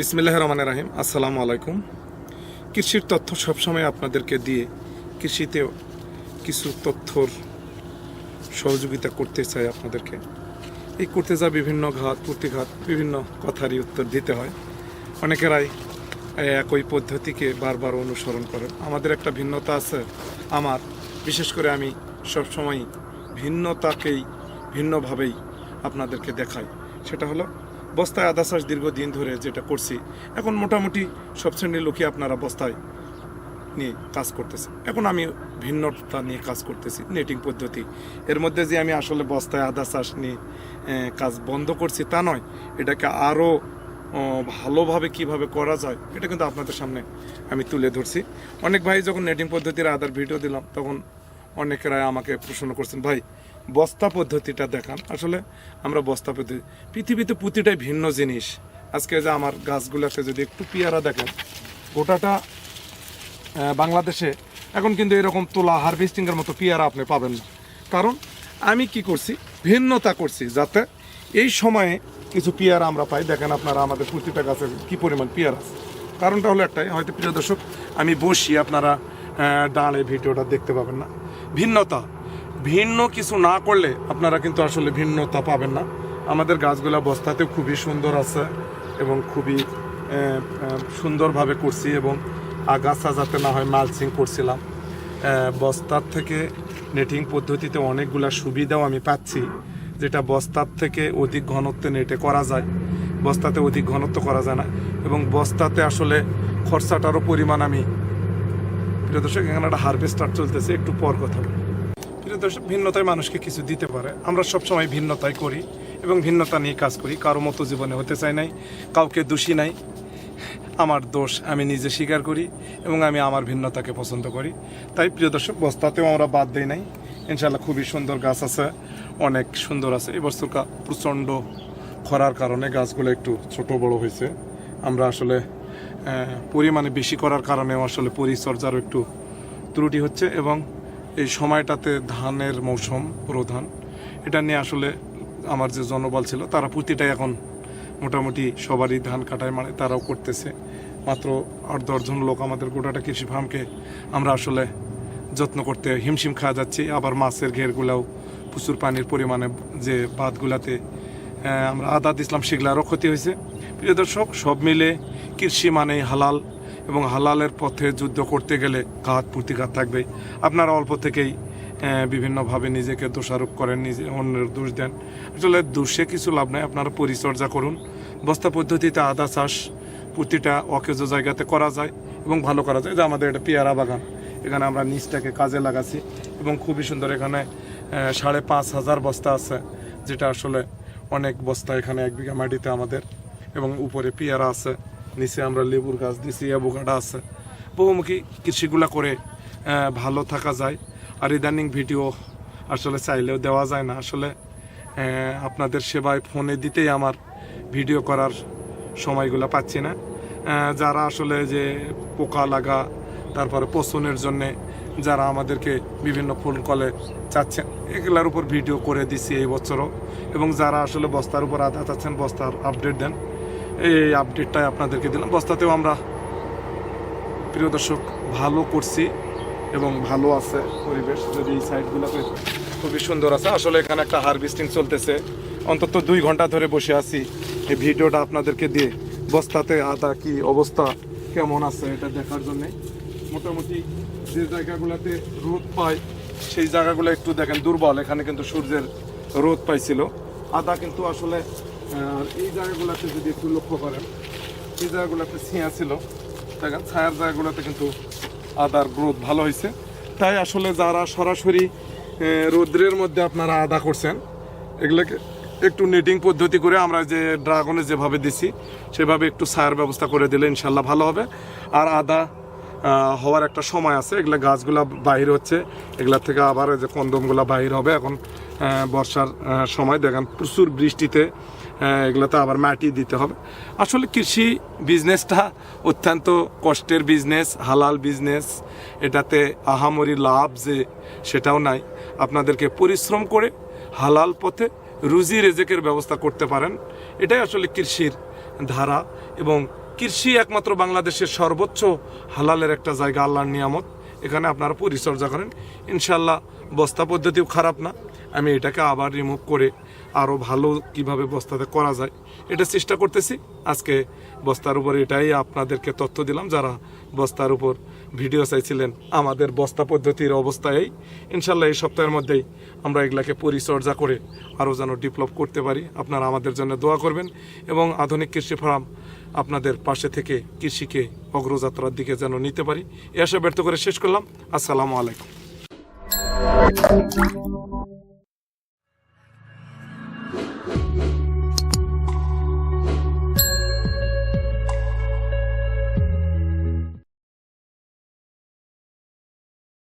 বিসমিল্লাহ রহমান রাহিম। আসসালামু আলাইকুম। কৃষির তথ্য সবসময় আপনাদেরকে দিয়ে কৃষিতে কিছু তথ্যর সহযোগিতা করতে চাই আপনাদেরকে। এই করতে যা বিভিন্ন ঘাত, প্রতিঘাত, বিভিন্ন কথারই উত্তর দিতে হয়। অনেকেরাই একই পদ্ধতিকে বারবার অনুসরণ করেন। আমাদের একটা ভিন্নতা আছে আমার। বিশেষ করে আমি সবসময় ভিন্নতাকেই ভিন্নভাবেই আপনাদেরকে দেখাই। সেটা হলো বস্তায় আদা চাষ দীর্ঘদিন ধরে যেটা করছি, এখন মোটামুটি সব শ্রেণির লোকই আপনারা বস্তায় নিয়ে কাজ করতেছে। এখন আমি ভিন্নতা নিয়ে কাজ করতেছি নেটিং পদ্ধতি। এর মধ্যে যে আমি আসলে বস্তায় আদা চাষ নিয়ে কাজ বন্ধ করছি তা নয়, এটাকে আরও ভালোভাবে কীভাবে করা যায়, এটা কিন্তু আপনাদের সামনে আমি তুলে ধরছি। অনেক ভাই যখন নেটিং পদ্ধতির আদার ভিডিও দিলাম, তখন অনেকেরাই আমাকে প্রশ্ন করছেন, ভাই বস্তা পদ্ধতিটা দেখান আসলে আমরা বস্তা পদ্ধতি পৃথিবীতে প্রতিটাই ভিন্ন জিনিস। আজকে যে আমার গাছগুলোকে যদি একটু পেয়ারা দেখেন, গোটাটা বাংলাদেশে এখন কিন্তু এরকম তোলা হারভেস্টিংয়ের মতো পেয়ারা আপনি পাবেন না। কারণ আমি কি করছি? ভিন্নতা করছি যাতে এই সময়ে কিছু পেয়ারা আমরা পাই। দেখেন আপনারা আমাদের প্রতিটা গাছের কি পরিমাণ পেয়ারা আছে। কারণটা হলো একটাই। হয়তো প্রিয় দর্শক, আমি বসি, আপনারা ডালে ভিডিওটা দেখতে পাবেন না। ভিন্নতা। ভিন্ন কিছু না করলে আপনারা কিন্তু আসলে ভিন্নতা পাবেন না। আমাদের গাছগুলা বস্তাতেও খুবই সুন্দর আছে এবং খুবই সুন্দরভাবে করছি এবং আগাছা যাতে না হয় মালচিং করছিলাম। বস্তার থেকে নেটিং পদ্ধতিতে অনেকগুলা সুবিধাও আমি পাচ্ছি, যেটা বস্তার থেকে অধিক ঘনত্বে নেটে করা যায়। বস্তাতে অধিক ঘনত্ব করা যায় না এবং বস্তাতে আসলে খরচাটারও পরিমাণ আমি, প্রিয় দর্শক, এখানে একটা হারভেস্টার চলতেছে, একটু পর কথা বলি দর্শক ভিন্নতায় মানুষকে কিছু দিতে পারে। আমরা সবসময় ভিন্নতায় করি এবং ভিন্নতা নিয়ে কাজ করি। কারও মতো জীবনে হতে চাই নাই, কাউকে দোষী নাই। আমার দোষ আমি নিজে স্বীকার করি এবং আমি আমার ভিন্নতাকে পছন্দ করি। তাই প্রিয় দর্শক, বস্তাতেও আমরা বাদ দিই নাই। ইনশাল্লাহ খুবই সুন্দর গাছ আছে, অনেক সুন্দর আছে। এই বছর প্রচণ্ড খরার কারণে গাছগুলো একটু ছোট বড় হয়েছে। আমরা আসলে পরিমাণে বেশি করার কারণেও আসলে পরিচর্যারও একটু ত্রুটি হচ্ছে এবং এই সময়টাতে ধানের মৌসুম প্রধান। এটা নিয়ে আসলে আমার যে জনবল ছিল, তারা প্রতিটাই এখন মোটামুটি সবারই ধান কাটায় মানে তারাও করতেছে। মাত্র আট দশজন লোক আমাদের গোটাটা কৃষি ফার্মকে আমরা আসলে যত্ন করতে হিমশিম খাওয়া যাচ্ছি। আবার মাছের ঘেরগুলাও প্রচুর পানির পরিমাণে যে বাঁধগুলাতে আমরা আদা দিছিলাম, সেগুলারও ক্ষতি হয়েছে। প্রিয় দর্শক, সব মিলে কৃষি মানে হালাল। এবং হালালের পথে যুদ্ধ করতে গেলে ঘাত প্রতিঘাত থাকবে। আপনারা অল্প থেকেই বিভিন্নভাবে নিজেকে দোষারোপ করেন, নিজে অন্যের দোষ দেন। আসলে দোষে কিছু লাভ নাই, আপনারা পরিচর্যা করুন। বস্তা পদ্ধতিতে আদা চাষ প্রতিটা অকেজ জায়গাতে করা যায় এবং ভালো করা যায়। যে আমাদের এটা পেয়ারা বাগান, এখানে আমরা নিচটাকে কাজে লাগাচ্ছি এবং খুবই সুন্দর এখানে সাড়ে পাঁচ হাজার বস্তা আছে, যেটা আসলে অনেক বস্তা এখানে এক বিঘা মাটিতে আমাদের এবং উপরে পেয়ারা আছে। নিচে আমরা লেবুর গাছ দিছি অ্যাভোকাডো আছে। বহুমুখী কৃষিগুলা করে ভালো থাকা যায়। আর ইদানিং ভিডিও আসলে চাইলেও দেওয়া যায় না। আসলে আপনাদের সেবায় ফোনে দিতেই আমার ভিডিও করার সময়গুলো পাচ্ছি না। যারা আসলে যে পোকা লাগা, তারপরে পচনের জন্যে যারা আমাদেরকে বিভিন্ন ফোন কলে চাচ্ছেন এগুলার উপর ভিডিও করে দিছি এই বছরও। এবং যারা আসলে বস্তার উপর আধা চাচ্ছেন বস্তার আপডেট দেন। এই আপডেটটাই আপনাদেরকে দিলাম। বস্তাতেও আমরা, প্রিয় দর্শক, ভালো করছি এবং ভালো আছে পরিবেশ। যদি এই সাইডগুলোতে খুবই সুন্দর আছে, আসলে এখানে একটা হারভেস্টিং চলতেছে। অন্তত দুই ঘণ্টা ধরে বসে আছি। এই ভিডিওটা আপনাদেরকে দিয়ে বস্তাতে আদা কি অবস্থা, কেমন আছে এটা দেখার জন্য। মোটামুটি যে জায়গাগুলোতে রোদ পায়, সেই জায়গাগুলো একটু দেখেন, দুর্বল। এখানে কিন্তু সূর্যের রোদ পাইছিল। আদা কিন্তু আসলে এই জায়গাগুলোতে যদি একটু লক্ষ্য করেন, এই জায়গাগুলোতে ছিঁয়া ছিল। দেখেন, ছায়ার জায়গাগুলোতে কিন্তু আদার গ্রোথ ভালো হয়েছে। তাই আসলে যারা সরাসরি রৌদ্রের মধ্যে আপনারা আদা করছেন, এগুলোকে একটু নেটিং পদ্ধতি করে আমরা যে ড্রাগনে যেভাবে দিছি, সেভাবে একটু ছায়ার ব্যবস্থা করে দিলে ইনশাল্লাহ ভালো হবে। আর আদা হওয়ার একটা সময় আছে। এগুলা গাছগুলা বাহির হচ্ছে। এগুলা থেকে আবার যে কন্দমগুলা বাহির হবে। এখন বর্ষার সময়। দেখেন, প্রচুর বৃষ্টিতে এগুলোতে আবার মাটি দিতে হবে। আসলে কৃষি বিজনেসটা অত্যন্ত কষ্টের বিজনেস, হালাল বিজনেস। এটাতে আহামরি লাভ যে সেটাও নাই। আপনাদেরকে পরিশ্রম করে হালাল পথে রুজি রেজেকের ব্যবস্থা করতে পারেন। এটাই আসলে কৃষির ধারা এবং কৃষি একমাত্র বাংলাদেশের সর্বোচ্চ হালালের একটা জায়গা, আল্লাহর নিয়ামত। এখানে আপনারা পরিচর্যা করেন। ইনশাল্লাহ বস্তা পদ্ধতিও খারাপ না। আমি এটাকে আবার রিমুভ করে আরও ভালো কীভাবে বস্তাতে করা যায়, এটা চেষ্টা করতেছি। আজকে বস্তার উপর এটাই আপনাদেরকে তথ্য দিলাম, যারা বস্তার উপর ভিডিও চাইছিলেন আমাদের বস্তা পদ্ধতির অবস্থায়। ইনশাল্লাহ এই সপ্তাহের মধ্যেই আমরা এগুলাকে পরিচর্যা করে আরও যেন ডেভেলপ করতে পারি। আপনারা আমাদের জন্য দোয়া করবেন এবং আধুনিক কৃষি ফার্ম আপনাদের পাশে থেকে কৃষিকে অগ্রযাত্রার দিকে যেন নিতে পারি। এসে ব্যর্থ করে শেষ করলাম। আসসালামু আলাইকুম।